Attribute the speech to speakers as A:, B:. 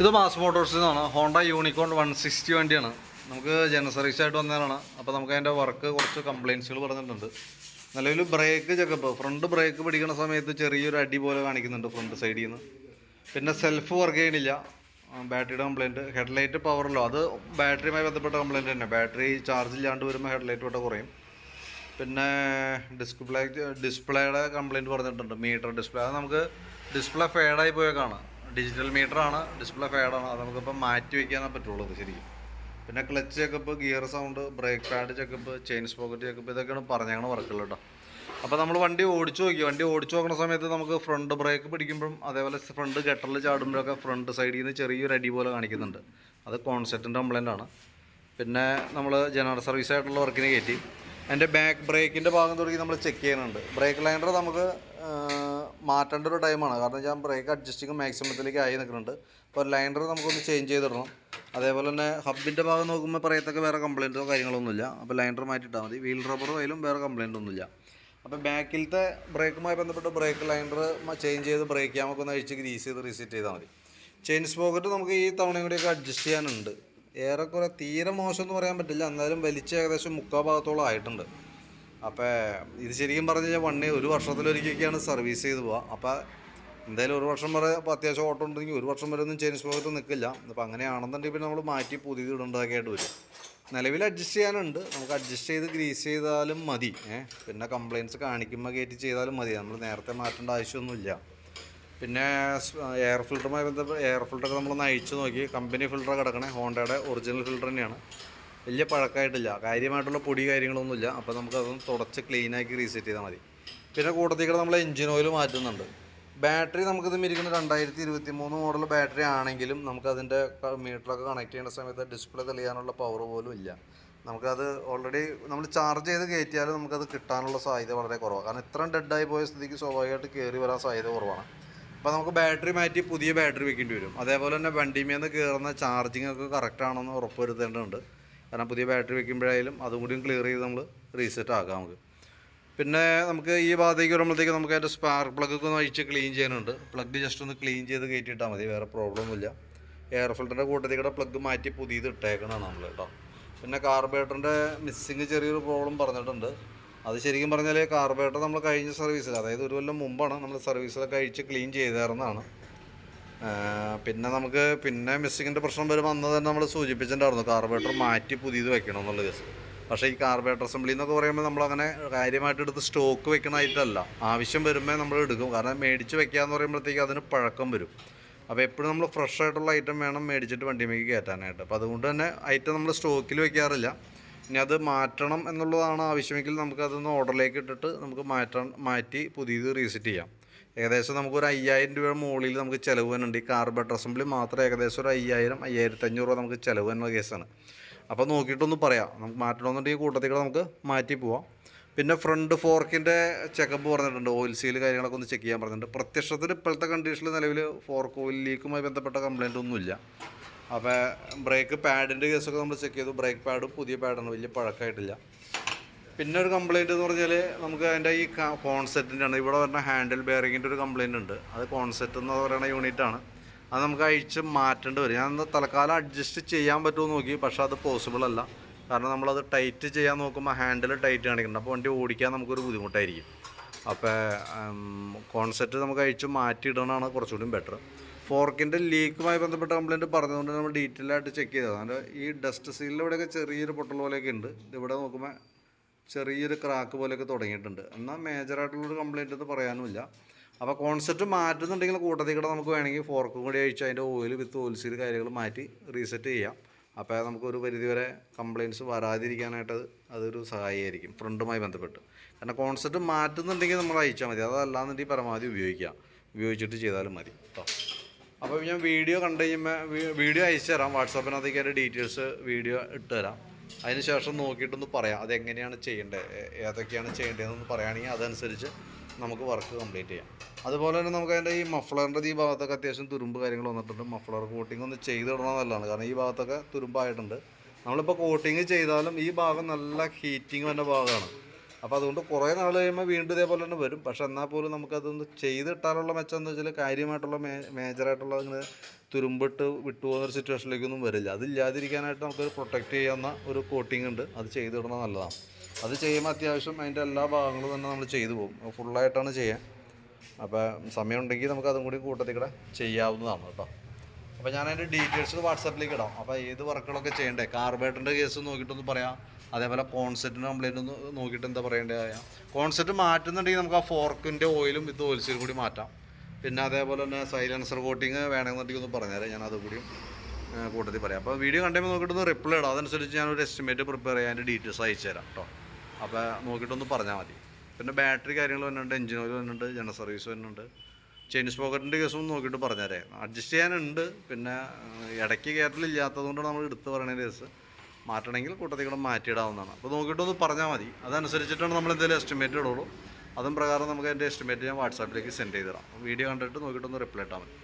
A: ഇത് മാസ് മോട്ടോഴ്സിൽ നിന്നാണ് Honda unicorn one sixty വണ്ടിയാണ്. നമുക്ക് ജനറൽ ആയിട്ട് വന്നതാണ്. അപ്പോൾ നമുക്ക് അതിന്റെ വർക്ക് കുറച്ച് കംപ്ലയിൻസുകൾ പറഞ്ഞിട്ടുണ്ട്. നിലവിൽ ബ്രേക്ക് ചെക്കപ്പ് ഫ്രണ്ട് ബ്രേക്ക് പിടിക്കുന്ന സമയത്ത് ചെറിയൊരു അടി പോലെ കാണിക്കുന്നുണ്ട് ഫ്രണ്ട് സൈഡിൽ നിന്ന് പിന്നെ സെൽഫ് വർക്ക് ചെയ്യണില്ല. ബാറ്ററിയുടെ കംപ്ലയിന്റ് ഹെഡ്ലൈറ്റ് പവറല്ലോ അത് ബാറ്ററിയുമായി ബന്ധപ്പെട്ട കംപ്ലയിന്റ് തന്നെ. ബാറ്ററി ചാർജ് ഇല്ലാണ്ട് വരുമ്പോൾ ഹെഡ്ലൈറ്റ് വട്ട കുറയും. പിന്നെ ഡിസ്പ്ലേ ഡിസ്പ്ലേയുടെ കംപ്ലയിന്റ് പറഞ്ഞിട്ടുണ്ട്. മീറ്റർ ഡിസ്പ്ലേ അത് നമുക്ക് ഡിസ്പ്ലേ ഫേഡായി പോയേക്കാണ്. ഡിജിറ്റൽ മീറ്റർ ആണ് ഡിസ്പ്ലേ ഫേഡാണ് അത് നമുക്കിപ്പോൾ മാറ്റി വയ്ക്കാനേ പറ്റുള്ളൂ ശരിക്കും. പിന്നെ clutch checkup gear sound brake pad checkup chain sprocket checkup ഇതൊക്കെയാണ് പറഞ്ഞാണ് വർക്കുള്ളത് കേട്ടോ. അപ്പോൾ നമ്മൾ വണ്ടി ഓടിച്ചു നോക്കി വണ്ടി ഓടിച്ചു നോക്കുന്ന സമയത്ത് നമുക്ക് ഫ്രണ്ട് ബ്രേക്ക് പിടിക്കുമ്പോഴും അതേപോലെ ഫ്രണ്ട് ഗട്ടറിൽ ചാടുമ്പോഴൊക്കെ ഫ്രണ്ട് സൈഡിൽ നിന്ന് ചെറിയൊരു അടി പോലെ കാണിക്കുന്നുണ്ട്. അത് കോൺസെപ്റ്റിന്റെ കംപ്ലൈന്റ് ആണ്. പിന്നെ നമ്മൾ ജനറൽ സർവീസ് ആയിട്ടുള്ള വർക്കിന് കയറ്റി. എന്റെ ബാക്ക് ബ്രേക്കിന്റെ ഭാഗം തുടങ്ങി നമ്മൾ ചെക്ക് ചെയ്യുന്നുണ്ട്. ബ്രേക്ക് ലൈനർ നമുക്ക് മാറ്റേണ്ട ഒരു ടൈമാണ് കാരണം ഞാൻ ബ്രേക്ക് അഡ്ജസ്റ്റിങ് മാക്സിമത്തിലേക്ക് ആയി നിൽക്കുന്നുണ്ട്. അപ്പോൾ ലൈനർ നമുക്കൊന്ന് ചേഞ്ച് ചെയ്തിടണം. അതേപോലെ തന്നെ ഹബിന്റെ ഭാഗം നോക്കുമ്പോൾ പറയത്തൊക്കെ വേറെ കംപ്ലയിന്റോ കാര്യങ്ങളൊന്നുമില്ല. അപ്പോൾ ലൈനർ മാറ്റിയിട്ടാൽ മതി. വീൽ റബ്ബറും അതിലും വേറെ കംപ്ലയിന്റ് ഒന്നുമില്ല. അപ്പോൾ ബാക്കിലത്തെ ബ്രേക്കുമായി ബന്ധപ്പെട്ട് ബ്രേക്ക് ലൈനർ ചേഞ്ച് ചെയ്ത് ബ്രേക്ക് ക്യാമൊക്കെ ഒന്ന് അഴിച്ച് ഗ്രീസ് ചെയ്ത് റീസെറ്റ് ചെയ്താൽ മതി. ചെയിൻ സ്പോക്കറ്റ് നമുക്ക് ഈ തവണയും കൂടിയൊക്കെ അഡ്ജസ്റ്റ് ചെയ്യാനുണ്ട്. ഏറെക്കുറെ തീരെ മോശം എന്ന് പറയാൻ പറ്റില്ല. എന്നാലും വലിച്ച് ഏകദേശം മുക്കാൽ ഭാഗത്തോളം ആയിട്ടുണ്ട്. അപ്പോൾ ഇത് ശരിക്കും പറഞ്ഞു കഴിഞ്ഞാൽ വണ്ടി ഒരു വർഷത്തിലൊരിക്കൊക്കെയാണ് സർവീസ് ചെയ്ത് പോവുക. അപ്പോൾ എന്തായാലും ഒരു വർഷം വരെ ഇപ്പോൾ അത്യാവശ്യം ഓട്ടം ഉണ്ടെങ്കിൽ ഒരു വർഷം വരെ ഒന്നും ചെയിൻ സ്പോക്കറ്റ് നിൽക്കില്ല. അപ്പോൾ അങ്ങനെയാണെന്നുണ്ടെങ്കിൽ പിന്നെ നമ്മൾ മാറ്റി പുതിയത് ഇടേണ്ടതൊക്കെയായിട്ട് വരും. നിലവിൽ അഡ്ജസ്റ്റ് ചെയ്യാനുണ്ട്. നമുക്ക് അഡ്ജസ്റ്റ് ചെയ്ത് ഗ്രീസ് ചെയ്താലും മതി. ഏഹ് പിന്നെ കംപ്ലയിൻസ് കാണിക്കുമ്പോൾ കയറ്റി ചെയ്താലും മതി. നമ്മൾ നേരത്തെ മാറ്റേണ്ട ആവശ്യമൊന്നുമില്ല. പിന്നെ എയർ ഫിൽറ്ററുമായി ബന്ധപ്പെട്ട് എയർ ഫിൽറ്ററൊക്കെ നമ്മൾ അഴിച്ചു നോക്കി. കമ്പനി ഫിൽറ്റർ കിടക്കണേ. ഹോണ്ടയുടെ ഒറിജിനൽ ഫിൽറ്റർ തന്നെയാണ്. വലിയ പഴക്കമായിട്ടില്ല കാര്യമായിട്ടുള്ള പൊടി കാര്യങ്ങളൊന്നുമില്ല. അപ്പോൾ നമുക്ക് അതൊന്ന് തുടച്ച് ക്ലീനാക്കി റീസെറ്റ് ചെയ്താൽ മതി. പിന്നെ കൂട്ടത്തിൽ നമ്മൾ എഞ്ചിൻ ഓയിൽ മാറ്റുന്നുണ്ട്. ബാറ്ററി നമുക്കിത് മിരിക്കുന്ന രണ്ടായിരത്തി ഇരുപത്തി മൂന്ന് മോഡൽ ബാറ്ററി ആണെങ്കിലും നമുക്കതിന്റെ മീറ്ററൊക്കെ കണക്ട് ചെയ്യുന്ന സമയത്ത് ഡിസ്പ്ലേ തെളിയാനുള്ള പവർ പോലും ഇല്ല. നമുക്കത് ഓൾറെഡി നമ്മൾ ചാർജ് ചെയ്ത് കയറ്റിയാലും നമുക്കത് കിട്ടാനുള്ള സാധ്യത വളരെ കുറവാണ് കാരണം ഇത്രയും ഡെഡായി പോയ സ്ഥിതിക്ക് സ്വാഭാവികമായിട്ട് കയറി വരാൻ സാധ്യത കുറവാണ്. അപ്പോൾ നമുക്ക് ബാറ്ററി മാറ്റി പുതിയ ബാറ്ററി വെക്കേണ്ടി വരും. അതേപോലെ തന്നെ വണ്ടിമേന്ന് കയറുന്ന ചാർജിങ് ഒക്കെ കറക്റ്റ് ഉറപ്പുവരുത്തേണ്ടതുണ്ട് ഉറപ്പ് വരുത്തേണ്ടതുണ്ട്. കാരണം പുതിയ ബാറ്ററി വെക്കുമ്പോഴായാലും അതും കൂടിയും ക്ലിയർ ചെയ്ത് നമ്മൾ റീസെറ്റ് ആക്കാം നമുക്ക്. പിന്നെ നമുക്ക് ഈ ഭാഗത്തേക്ക് വരുമ്പോഴത്തേക്ക് നമുക്ക് അതിന്റെ സ്പാർക്ക് പ്ലഗ് ഒക്കെ ഒന്ന് അഴിച്ച് ക്ലീൻ ചെയ്യാനുണ്ട്. പ്ലഗ് ജസ്റ്റ് ഒന്ന് ക്ലീൻ ചെയ്ത് കയറ്റിയിട്ടാൽ മതി വേറെ പ്രോബ്ലം ഒന്നുമില്ല. എയർ ഫിൽറ്ററിന്റെ കൂട്ടത്തിൽ പ്ലഗ് മാറ്റി പുതിയത് ഇട്ടേക്കണതാണ് നമ്മൾ കേട്ടോ. പിന്നെ കാർബേറ്ററിന്റെ മിസ്സിങ് ചെറിയൊരു പ്രോബ്ലം പറഞ്ഞിട്ടുണ്ട്. അത് ശരിക്കും പറഞ്ഞാൽ കാർബേറ്റർ നമ്മൾ കഴിഞ്ഞ സർവീസിൽ അതായത് ഒരു കൊല്ലം മുമ്പാണ് നമ്മൾ സർവീസിലൊക്കെ അഴിച്ച് ക്ലീൻ ചെയ്തായിരുന്നതാണ് പിന്നെ നമുക്ക് പിന്നെ മിസ്സിങ്ങിന്റെ പ്രശ്നം വരുമ്പോൾ അന്ന് തന്നെ നമ്മൾ സൂചിപ്പിച്ചിട്ടുണ്ടായിരുന്നു കാർബേറ്റർ മാറ്റി പുതിയത് വെക്കണം എന്നുള്ള കേസ്. പക്ഷേ ഈ കാർബേറ്റർ അസംബ്ലി എന്നൊക്കെ പറയുമ്പോൾ നമ്മളങ്ങനെ കാര്യമായിട്ട് എടുത്ത് സ്റ്റോക്ക് വെക്കണമായിട്ടല്ല ആവശ്യം വരുമ്പോൾ നമ്മൾ എടുക്കും. കാരണം മേടിച്ച് എന്ന് പറയുമ്പോഴത്തേക്ക് അതിന് പഴക്കം വരും. അപ്പോൾ എപ്പോഴും നമ്മൾ ഫ്രഷ് ആയിട്ടുള്ള ഐറ്റം വേണം മേടിച്ചിട്ട് വണ്ടിമേക്ക് കയറ്റാനായിട്ട്. അപ്പോൾ അതുകൊണ്ട് തന്നെ ഐറ്റം നമ്മൾ സ്റ്റോക്കിൽ വെക്കാറില്ല. ഇനി അത് മാറ്റണം എന്നുള്ളതാണ് ആവശ്യമെങ്കിൽ നമുക്ക് അതൊന്ന് ഓർഡറിലേക്ക് ഇട്ടിട്ട് നമുക്ക് മാറ്റാൻ മാറ്റി പുതിയത് റീസെറ്റ് ചെയ്യാം. ഏകദേശം നമുക്കൊരു അയ്യായിരം രൂപയുടെ മുകളിൽ നമുക്ക് ചിലവ് വരുന്നുണ്ട്. ഈ കാർബേറ്റർ അസംബ്ലി മാത്രം ഏകദേശം ഒരു അയ്യായിരം അയ്യായിരത്തി അഞ്ഞൂറ് രൂപ നമുക്ക് ചിലവ് വരുന്ന കേസാണ്. അപ്പോൾ നോക്കിയിട്ടൊന്ന് പറയാം. നമുക്ക് മാറ്റണമെന്നുണ്ടെങ്കിൽ കൂട്ടത്തിൽ കൂടെ നമുക്ക് മാറ്റി പോവാം. പിന്നെ ഫ്രണ്ട് ഫോർക്കിന്റെ ചെക്കപ്പ് പറഞ്ഞിട്ടുണ്ട്. ഓയിൽ സീൽ കാര്യങ്ങളൊക്കെ ഒന്ന് ചെക്ക് ചെയ്യാൻ പറഞ്ഞിട്ടുണ്ട്. പ്രത്യക്ഷത്തിൽ ഇപ്പോഴത്തെ കണ്ടീഷനിൽ നിലവിൽ ഫോർക്ക് ഓയിൽ ലീക്കുമായി ബന്ധപ്പെട്ട കംപ്ലയിന്റ് ഒന്നുമില്ല. അപ്പോൾ ബ്രേക്ക് പാഡിന്റെ കേസൊക്കെ നമ്മൾ ചെക്ക് ചെയ്തു. ബ്രേക്ക് പാഡ് പുതിയ പാഡാണ് വലിയ പഴക്കമായിട്ടില്ല. പിന്നെ ഒരു കംപ്ലൈന്റ് എന്ന് പറഞ്ഞാൽ നമുക്ക് അതിന്റെ ഈ കോൺസെറ്റിന്റെ ആണ്. ഇവിടെ വരുന്ന ഹാൻഡിൽ ബെയറിങ്ങിന്റെ ഒരു കംപ്ലയിന്റ് ഉണ്ട്. അത് കോൺസെറ്റ് എന്ന് പറയുന്ന യൂണിറ്റാണ് അത് നമുക്ക് അഴിച്ച് മാറ്റേണ്ടി വരും. ഞാൻ തൽക്കാലം അഡ്ജസ്റ്റ് ചെയ്യാൻ പറ്റുമെന്ന് നോക്കി. പക്ഷേ അത് പോസിബിൾ അല്ല. കാരണം നമ്മളത് ടൈറ്റ് ചെയ്യാൻ നോക്കുമ്പോൾ ഹാൻഡിൽ ടൈറ്റ് കാണിക്കുന്നുണ്ട്. അപ്പോൾ വണ്ടി ഓടിക്കാൻ നമുക്കൊരു ബുദ്ധിമുട്ടായിരിക്കും. അപ്പോൾ കോൺസെറ്റ് നമുക്ക് അഴിച്ച് മാറ്റിയിടണമാണ് കുറച്ചുകൂടി ബെറ്റർ ഫോർക്കിന്റെ ലീക്കുമായി ബന്ധപ്പെട്ട കംപ്ലയിന്റ് പറഞ്ഞതുകൊണ്ട് നമ്മൾ ഡീറ്റെയിൽ ആയിട്ട് ചെക്ക് ചെയ്തത് അതിന്റെ ഈ ഡസ്റ്റ് സീലിന്റെ ഇവിടെയൊക്കെ ചെറിയൊരു പൊട്ടൽ പോലെയൊക്കെ ഉണ്ട്. ഇവിടെ നോക്കുമ്പോൾ ചെറിയൊരു ക്രാക്ക് പോലെയൊക്കെ തുടങ്ങിയിട്ടുണ്ട്. എന്നാൽ മേജറായിട്ടുള്ളൊരു കംപ്ലയിന്റ് എന്ന് പറയാനുമില്ല. അപ്പോൾ കോൺസെപ്റ്റ് മാറ്റുന്നുണ്ടെങ്കിൽ കൂട്ടത്തിൽ കൂടെ നമുക്ക് വേണമെങ്കിൽ ഫോർക്കും കൂടി അഴിച്ച് അതിന്റെ ഓയിൽ വിത്ത് ഓയിൽ സീൽ കാര്യങ്ങൾ മാറ്റി റീസെറ്റ് ചെയ്യാം. അപ്പോൾ നമുക്കൊരു പരിധിവരെ കംപ്ലയിന്റ്സ് വരാതിരിക്കാനായിട്ട് അത് അതൊരു സഹായമായിരിക്കും ഫ്രണ്ടുമായി ബന്ധപ്പെട്ട്. കാരണം കോൺസെപ്റ്റ് മാറ്റുന്നുണ്ടെങ്കിൽ നമ്മൾ അയച്ചാൽ മതി. അതല്ലാന്നുണ്ടെങ്കിൽ പരമാവധി ഉപയോഗിക്കാം. ഉപയോഗിച്ചിട്ട് ചെയ്താലും മതി കേട്ടോ അപ്പോൾ ഞാൻ വീഡിയോ കണ്ടു കഴിയുമ്പോൾ വീഡിയോ അയച്ചു തരാം വാട്സാപ്പിനകത്തേക്ക് അതിന്റെ ഡീറ്റെയിൽസ് വീഡിയോ ഇട്ട് തരാം അതിന് ശേഷം നോക്കിയിട്ടൊന്ന് പറയാം. അതെങ്ങനെയാണ് ചെയ്യേണ്ടത് ഏതൊക്കെയാണ് ചെയ്യേണ്ടതെന്ന് പറയുകയാണെങ്കിൽ അതനുസരിച്ച് നമുക്ക് വർക്ക് കംപ്ലീറ്റ് ചെയ്യാം. അതുപോലെ തന്നെ നമുക്ക് അതിന്റെ ഈ മഫ്ലറിന്റെ ഈ ഭാഗത്തൊക്കെ അത്യാവശ്യം തുരുമ്പ് കാര്യങ്ങൾ വന്നിട്ടുണ്ട്. മഫ്ളർ കോട്ടിംഗ് ഒന്ന് ചെയ്തിടണം നല്ലതാണ് കാരണം ഈ ഭാഗത്തൊക്കെ തുരുമ്പായിട്ടുണ്ട്. നമ്മളിപ്പോൾ കോട്ടിങ് ചെയ്താലും ഈ ഭാഗം നല്ല ഹീറ്റിംഗ് വന്ന ഭാഗമാണ്. അപ്പോൾ അതുകൊണ്ട് കുറേ നാൾ കഴിയുമ്പോൾ വീണ്ടും ഇതേപോലെ തന്നെ വരും. പക്ഷെ എന്നാൽ പോലും നമുക്കതൊന്ന് ചെയ്തിട്ടാലുള്ള മെച്ചം എന്ന് വെച്ചാൽ കാര്യമായിട്ടുള്ള മേ മേജറായിട്ടുള്ള ഇങ്ങനെ തുരുമ്പിട്ട് വിട്ടുപോകുന്ന ഒരു സിറ്റുവേഷനിലേക്കൊന്നും വരില്ല. അതില്ലാതിരിക്കാനായിട്ട് നമുക്കൊരു പ്രൊട്ടക്റ്റ് ചെയ്യുന്ന ഒരു കോട്ടിംഗ് ഉണ്ട്. അത് ചെയ്തിടുന്നത് നല്ലതാണ്. അത് ചെയ്യുമ്പോൾ അത്യാവശ്യം അതിന്റെ എല്ലാ ഭാഗങ്ങളും തന്നെ നമ്മൾ ചെയ്തു പോകും. ഫുള്ളായിട്ടാണ് ചെയ്യാൻ അപ്പോൾ സമയമുണ്ടെങ്കിൽ നമുക്ക് അതും കൂടി കൂട്ടത്തിൽ കൂടെ ചെയ്യാവുന്നതാണ് കേട്ടോ. അപ്പോൾ ഞാൻ അതിന്റെ ഡീറ്റെയിൽസ് വാട്സാപ്പിലേക്ക് ഇടാം. അപ്പോൾ ഏത് വർക്കുകളൊക്കെ ചെയ്യണ്ടേ? കാർബേറ്ററിന്റെ കേസ് നോക്കിയിട്ടൊന്ന് പറയാം. അതേപോലെ കോൺസെപ്റ്റിന് കംപ്ലൈന്റ് ഒന്ന് നോക്കിയിട്ട് എന്താ പറയേണ്ടതായ പറയാം കോൺസെപ്റ്റ് മാറ്റുന്നുണ്ടെങ്കിൽ നമുക്ക് ആ ഫോർക്കിന്റെ ഓയിലും ഇത് ഓയിൽസിൽ കൂടി മാറ്റാം. പിന്നെ അതേപോലെ തന്നെ സൈലൻസർ കോട്ടിങ് വേണമെന്നുണ്ടെങ്കിൽ ഒന്ന് പറഞ്ഞുതരാം. ഞാൻ അതുകൂടിയും കൂട്ടത്തിൽ പറയാം. അപ്പോൾ വീഡിയോ കണ്ടുമ്പോൾ നോക്കിയിട്ടൊന്ന് റിപ്ലൈ ഇടാം. അതനുസരിച്ച് ഞാനൊരു എസ്റ്റിമേറ്റ് പ്രിപ്പയർ ചെയ്യാൻ ഡീറ്റെയിൽസ് അയച്ചു തരാം കേട്ടോ അപ്പോൾ നോക്കിയിട്ടൊന്ന് പറഞ്ഞാൽ മതി. പിന്നെ ബാറ്ററി കാര്യങ്ങൾ വന്നിട്ടുണ്ട് എഞ്ചിൻ ഓയിൽ വന്നിട്ടുണ്ട് ജനറൽ സർവീസ് വന്നിട്ടുണ്ട് ചെയിൻ സ്പോക്കറ്റിന്റെ കേസും നോക്കിയിട്ട് പറഞ്ഞുതരാം. അഡ്ജസ്റ്റ് ചെയ്യാനുണ്ട്. പിന്നെ ഇടയ്ക്ക് കയറ്റലില്ലാത്തത് കൊണ്ടാണ് നമ്മൾ എടുത്ത് പറയണ കേസ് മാറ്റണമെങ്കിൽ കൂട്ടത്തിൽ കൂടെ മാറ്റിയിടാവുന്നതാണ്. അപ്പോൾ നോക്കിയിട്ടൊന്ന് പറഞ്ഞാൽ മതി. അതനുസരിച്ചിട്ടാണ് നമ്മൾ എന്തെങ്കിലും എസ്റ്റിമേറ്റ് ഇടുള്ളൂ. അതും പ്രകാരം നമുക്ക് അതിന്റെ എസ്റ്റിമേറ്റ് ഞാൻ വാട്സാപ്പിലേക്ക് സെൻഡ് ചെയ്തിടാം വീഡിയോ കണ്ടിട്ട് നോക്കിയിട്ടൊന്ന് റിപ്ലൈ ഇട്ടാൽ മതി.